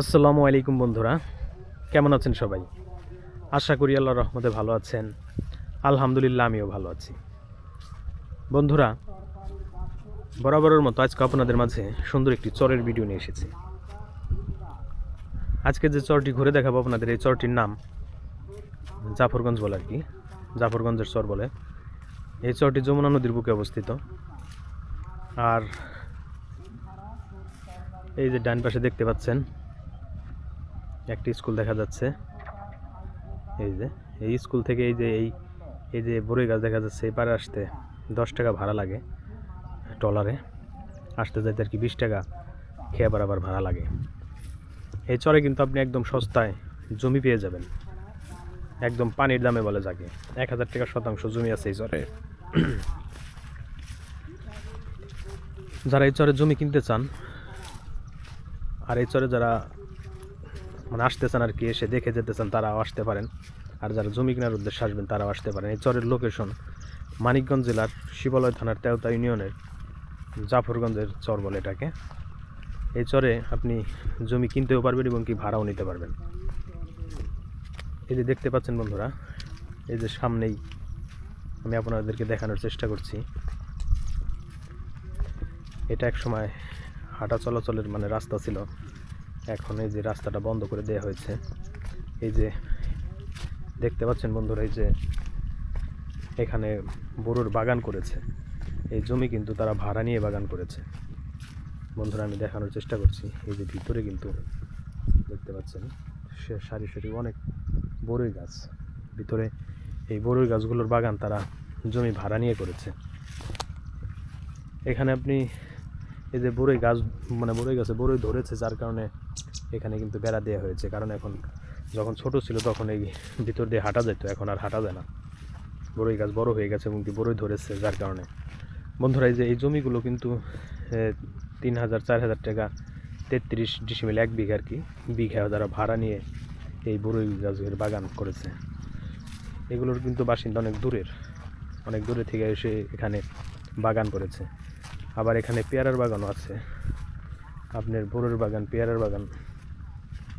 আসসালামু আলাইকুম বন্ধুরা। কেমন আছেন সবাই? আশা করি আল্লাহর রহমতে ভালো আছেন। আলহামদুলিল্লাহ, আমিও ভালো আছি। বন্ধুরা, বরাবরের মতো আজকে আপনাদের মাঝে সুন্দর একটি চরের ভিডিও নিয়ে এসেছি। আজকে যে চরটি ঘুরে দেখাবো আপনাদের, এই চরটির নাম জাফরগঞ্জ বলে আর কি। জাফরগঞ্জের চর বলে। এই চরটি যমুনা নদীর বুকে অবস্থিত। আর এই যে ডান পাশে দেখতে পাচ্ছেন একটি স্কুল দেখা যাচ্ছে। এই যে, এই স্কুল থেকে এই যে, এই এই যে বড়ই গাছ দেখা যাচ্ছে এপারে আসতে দশ টাকা ভাড়া লাগে ট্রলারে আসতে যাইতে আর কি বিশ টাকা, খেয়ে আবার আবার ভাড়া লাগে। এই চরে কিন্তু আপনি একদম সস্তায় জমি পেয়ে যাবেন। একদম পানির দামে বলে যাকে। এক হাজার টাকা শতাংশ জমি আছে এই চরে। যারা এই চরে জমি কিনতে চান, আর এই চরে যারা মানে আসতেছেন আর কি, এসে দেখে যেতেছেন তারাও আসতে পারেন। আর যারা জমি কেনার উদ্দেশ্যে আসবেন, তারাও আসতে পারেন। এই চরের লোকেশন মানিকগঞ্জ জেলার শিবালয় থানার তেওতা ইউনিয়নের জাফরগঞ্জের চর বলে এটাকে। এই চরে আপনি জমি কিনতেও পারবেন এবং কি ভাড়াও নিতে পারবেন। এই যে দেখতে পাচ্ছেন বন্ধুরা, এই যে সামনেই আমি আপনাদেরকে দেখানোর চেষ্টা করছি। এটা এক সময় হাঁটা চলাচলের মানে রাস্তা ছিল। এখন এই যে রাস্তাটা বন্ধ করে দেওয়া হয়েছে। এই যে দেখতে পাচ্ছেন বন্ধুরা, এই যে এখানে বড়ুর বাগান করেছে। এই জমি কিন্তু তারা ভাড়া নিয়ে বাগান করেছে। বন্ধুরা, আমি দেখানোর চেষ্টা করছি। এই যে ভিতরে কিন্তু দেখতে পাচ্ছেন, সে সারি সারি অনেক বড়ই গাছ। ভিতরে এই বড়ই গাছগুলোর বাগান তারা জমি ভাড়া নিয়ে করেছে। এখানে আপনি এই যে বড়ই গাছ মানে বড়ই গাছে বড়ই ধরেছে, যার কারণে এখানে কিন্তু বেড়া দেওয়া হয়েছে। কারণ এখন যখন ছোট ছিল তখন এই ভিতর দিয়ে হাঁটা যেত, এখন আর হাঁটা যায় না। বড়ই গাছ বড় হয়ে গেছে এবং কি বড়ই ধরেছে, যার কারণে। বন্ধুরা, এই যে এই জমিগুলো কিন্তু তিন হাজার, চার হাজার টাকা, তেত্রিশ ডিসিমেল এক বিঘা আর কি, বিঘা যারা ভাড়া নিয়ে এই বড়ই গাছের বাগান করেছে। এগুলোর কিন্তু বাসিন্দা অনেক দূরের, অনেক দূরে থেকে এসে এখানে বাগান করেছে। আবার এখানে পেয়ারার বাগানও আছে। আপনার বড়ের বাগান, পেয়ারার বাগান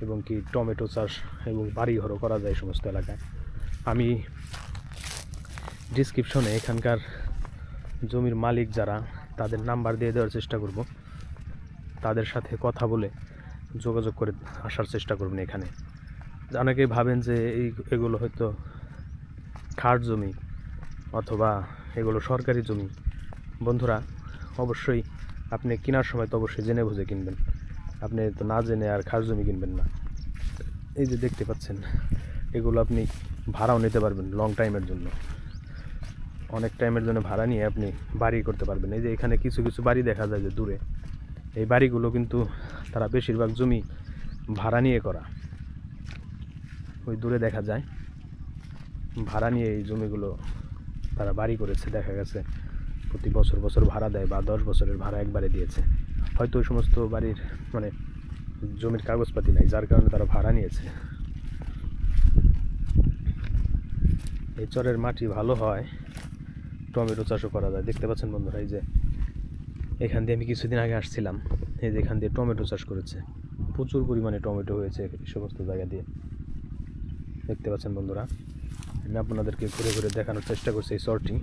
এবং কি টমেটো চাষ এবং বাড়ি ঘরও করা যায় সমস্ত এলাকায়। আমি ডিসক্রিপশনে এখানকার জমির মালিক যারা, তাদের নাম্বার দিয়ে দেওয়ার চেষ্টা করব। তাদের সাথে কথা বলে যোগাযোগ করে আসার চেষ্টা করবেন এখানে। অনেকেই ভাবেন যে এই, এগুলো হয়তো খাট জমি অথবা এগুলো সরকারি জমি। বন্ধুরা, অবশ্যই আপনি কেনার সময় তো অবশ্যই জেনে বুঝে কিনবেন। আপনি তো না জেনে আর খাস জমি কিনবেন না। এই যে দেখতে পাচ্ছেন, এগুলো আপনি ভাড়াও নিতে পারবেন লং টাইমের জন্য। অনেক টাইমের জন্য ভাড়া নিয়ে আপনি বাড়ি করতে পারবেন। এই যে এখানে কিছু কিছু বাড়ি দেখা যায় যে দূরে। এই বাড়িগুলো কিন্তু তারা বেশিরভাগ জমি ভাড়া নিয়ে করা। ওই দূরে দেখা যায়। ভাড়া নিয়ে এই জমিগুলো তারা বাড়ি করেছে। দেখা গেছে প্রতি বছর বছর ভাড়া দেয় বা দশ বছরের ভাড়া একবারে দিয়েছে। হয়তো ওই সমস্ত বাড়ির মানে জমির কাগজপাতি নাই, যার কারণে তারা ভাড়া নিয়েছে। এই চরের মাটি ভালো হয়, টমেটো চাষও করা যায়। দেখতে পাচ্ছেন বন্ধুরা, এই যে এখান দিয়ে আমি কিছুদিন আগে আসছিলাম, এই যে এখান দিয়ে টমেটো চাষ করেছে। প্রচুর পরিমাণে টমেটো হয়েছে এই সমস্ত জায়গা দিয়ে। দেখতে পাচ্ছেন বন্ধুরা, আমি আপনাদেরকে ঘুরে ঘুরে দেখানোর চেষ্টা করছি এই চরটি।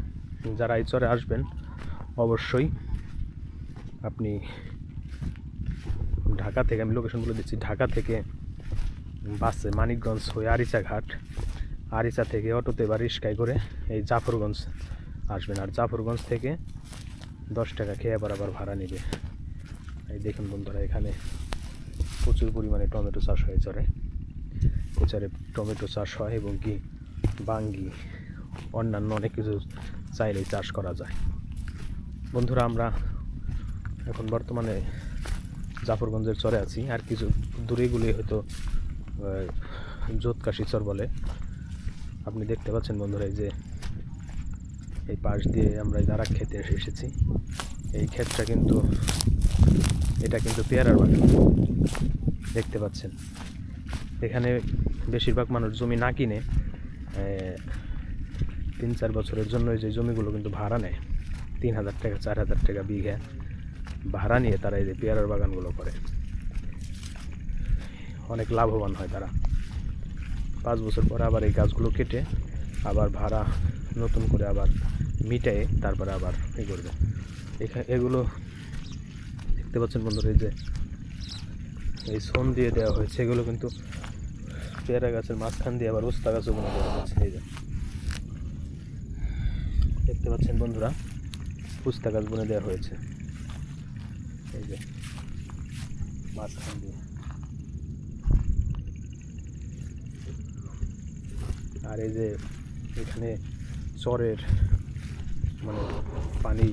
যারা এই চরে আসবেন, অবশ্যই আপনি ঢাকা থেকে, আমি লোকেশন বলে দিচ্ছি, ঢাকা থেকে বাসে মানিকগঞ্জ হয়ে আরিচা ঘাট। আরিচা থেকে অটোতে বা রিক্সায় করে এই জাফরগঞ্জ আসবেন। আর জাফরগঞ্জ থেকে দশ টাকা খেয়ে আবার আবার ভাড়া নেবে। এই দেখুন বন্ধুরা, এখানে প্রচুর পরিমাণে টমেটো চাষ হয়ে চড়ে এছাড়া টমেটো চাষ হয় এবং কি বাঙ্গি, অন্যান্য অনেক কিছু চাইলেই চাষ করা যায়। বন্ধুরা, আমরা এখন বর্তমানে জাফরগঞ্জের চরে আছি। আর কিছু দূরেগুলি হয়তো আহ, জোতকাশি চর বলে। আপনি দেখতে পাচ্ছেন বন্ধুরা এই যে এই পাশ দিয়ে আমরা যারা খেতে এসে এসেছি। এই ক্ষেতটা কিন্তু এটা কিন্তু পেয়ারার বাগান। দেখতে পাচ্ছেন। এখানে বেশিরভাগ মানুষ জমি না কিনে তিন চার বছরের জন্য এই যে জমিগুলো কিন্তু ভাড়া নেয়। তিন হাজার টাকা চার হাজার টাকা বিঘা। ভাড়া নিয়ে তারা এই যে পেয়ারার বাগানগুলো করে। অনেক লাভবান হয় তারা। পাঁচ বছর পরে আবার এই গাছগুলো কেটে আবার ভাড়া নতুন করে আবার মিটায়ে তারপরে আবার এ করবে। এখানে এগুলো দেখতে পাচ্ছেন বন্ধুরা এই যে, এই সোন দিয়ে দেওয়া হয়েছে। এগুলো কিন্তু পেয়ারা গাছের মাঝখান দিয়ে আবার উস্তা গাছও বনে দেওয়া হয়েছে। এই যে, দেখতে পাচ্ছেন বন্ধুরা পুস্তা গাছ বনে দেওয়া হয়েছে। এই যে, মাঝখান দিয়ে। আর এই যে এখানে চরের মানে পানি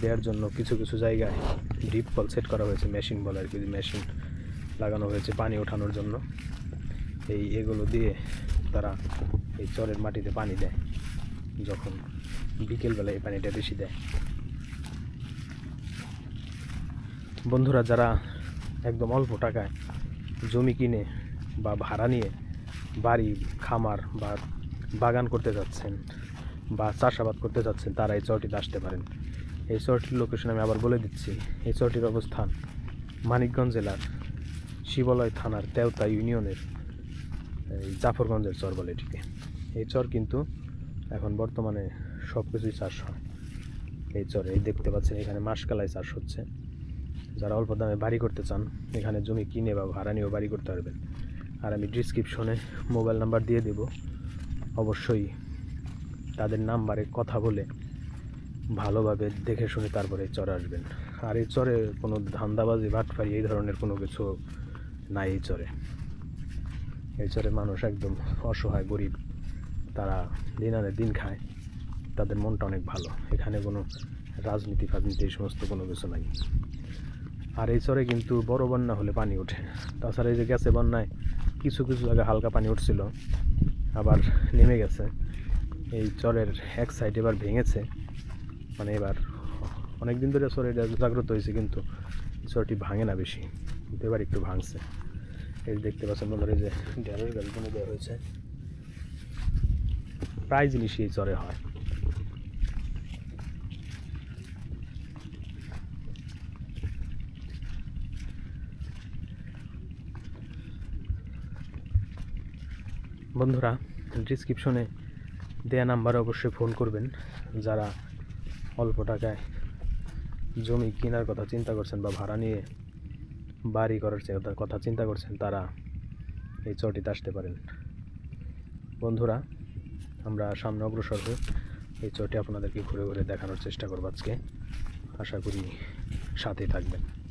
দেওয়ার জন্য কিছু কিছু জায়গায় ডিপ কল সেট করা হয়েছে মেশিন বলে আর কি মেশিন লাগানো হয়েছে পানি ওঠানোর জন্য। এই এগুলো দিয়ে তারা এই চরের মাটিতে পানি দেয়, যখন বিকেলবেলা এই পানিটা বেশি দেয়। বন্ধুরা, যারা একদম অল্প টাকায় জমি কিনে বা ভাড়া নিয়ে বাড়ি, খামার বা বাগান করতে যাচ্ছেন বা চাষাবাদ করতে যাচ্ছেন, তারা এই চরটিতে আসতে পারেন। এই চরটির লোকেশন আমি আবার বলে দিচ্ছি। এই চরটির অবস্থান মানিকগঞ্জ জেলার শিবালয় থানার তেওতা ইউনিয়নের, এই জাফরগঞ্জের চর বলে এটিকে। এই চর কিন্তু এখন বর্তমানে সব কিছুই চাষ হয়। এই চরে দেখতে পাচ্ছেন, এখানে মাসকালাই চাষ হচ্ছে। যারা অল্প দামে বাড়ি করতে চান, এখানে জমি কিনে বা ভাড়া নিয়েও বাড়ি করতে পারবেন। আর আমি ডিসক্রিপশনে মোবাইল নাম্বার দিয়ে দেব। অবশ্যই তাদের নাম্বারে কথা বলে ভালোভাবে দেখে শুনে তারপরে চরে আসবেন। আর এই চরে কোনো ধান্দাবাজি বাটফারি এই ধরনের কোনো কিছু নাই এই চরে। এই চরে মানুষ একদম অসহায়, গরিব। তারা দিন আনে দিন খায়। তাদের মনটা অনেক ভালো। এখানে কোনো রাজনীতি ফাজনীতি এই সমস্ত কোনো কিছু নাই। আর এই চরে কিন্তু বড় বন্যা হলে পানি ওঠে। তাছাড়া এই যে গেছে বন্যায় কিছু কিছু জায়গায় হালকা পানি উঠছিল, আবার নেমে গেছে। এই চরের এক সাইড এবার ভেঙেছে। মানে এবার অনেক দিন ধরে চরে জাগ্রত হয়েছে, কিন্তু চরটি ভাঙে না বেশি। কিন্তু এবার একটু ভাঙছে। এই দেখতে পাচ্ছেন এই যে ঢেঁড়স গাছ বনে দেওয়া হয়েছে। প্রায় জিনিসই এই চরে হয়। বন্ধুরা ডিসক্রিপশনে দেয়া নাম্বারে অবশ্যই ফোন করবেন। যারা অল্প টাকায় জমি কেনার কথা চিন্তা করছেন বা ভাড়া নিয়ে বাড়ি করার কথা চিন্তা করছেন, তারা এই চটিতে আসতে পারেন। বন্ধুরা, আমরা সামনে অগ্রসর হয়ে এই চটি আপনাদেরকে ঘুরে ঘুরে দেখানোর চেষ্টা করব আজকে। আশা করি সাথেই থাকবেন।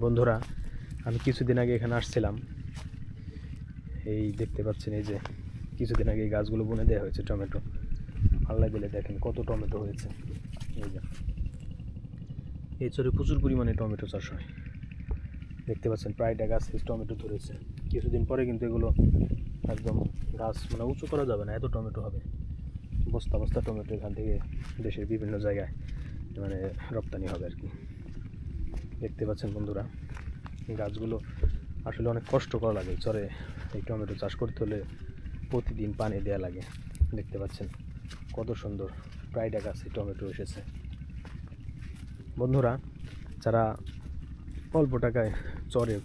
বন্ধুরা, আমি কিছুদিন আগে এখানে আসছিলাম। এই দেখতে পাচ্ছেন এই যে, কিছুদিন আগে এই গাছগুলো বুনে দেওয়া হয়েছে টমেটো। আল্লাহ দিলে দেখেন কত টমেটো হয়েছে। এই যে, এই চরে প্রচুর পরিমাণে টমেটো চাষ হয়। দেখতে পাচ্ছেন প্রায়টা গাছ টমেটো ধরেছে। কিছুদিন পরে কিন্তু এগুলো একদম গাছ মানে উঁচু করা যাবে না, এত টমেটো হবে। বস্তা বস্তা টমেটো এখান থেকে দেশের বিভিন্ন জায়গায় মানে রপ্তানি হবে আর কি। দেখতে পাচ্ছেন বন্ধুরা গাছগুলো আসলে অনেক কষ্ট করা লাগে। চরে এই টমেটো চাষ করতে হলে প্রতিদিন পানি দেওয়া লাগে। দেখতে পাচ্ছেন কত সুন্দর প্রায়টা গাছে টমেটো এসেছে। বন্ধুরা, যারা অল্প টাকায় চরে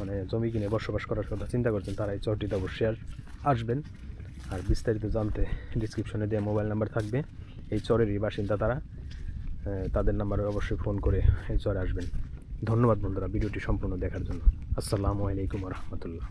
মানে জমি কিনে বসবাস করার কথা চিন্তা করছেন, তারা এই চরটিতে অবশ্যই আস- আসবেন। আর বিস্তারিত জানতে ডিসক্রিপশনে দেওয়া মোবাইল নাম্বার থাকবে। এই চরেরই বাসিন্দা তারা তাদের নাম্বারে অবশ্যই ফোন করে এই চরে আসবেন। ধন্যবাদ বন্ধুরা ভিডিওটি সম্পূর্ণ দেখার জন্য। আসসালামু আলাইকুম রহমতুল্লাহ।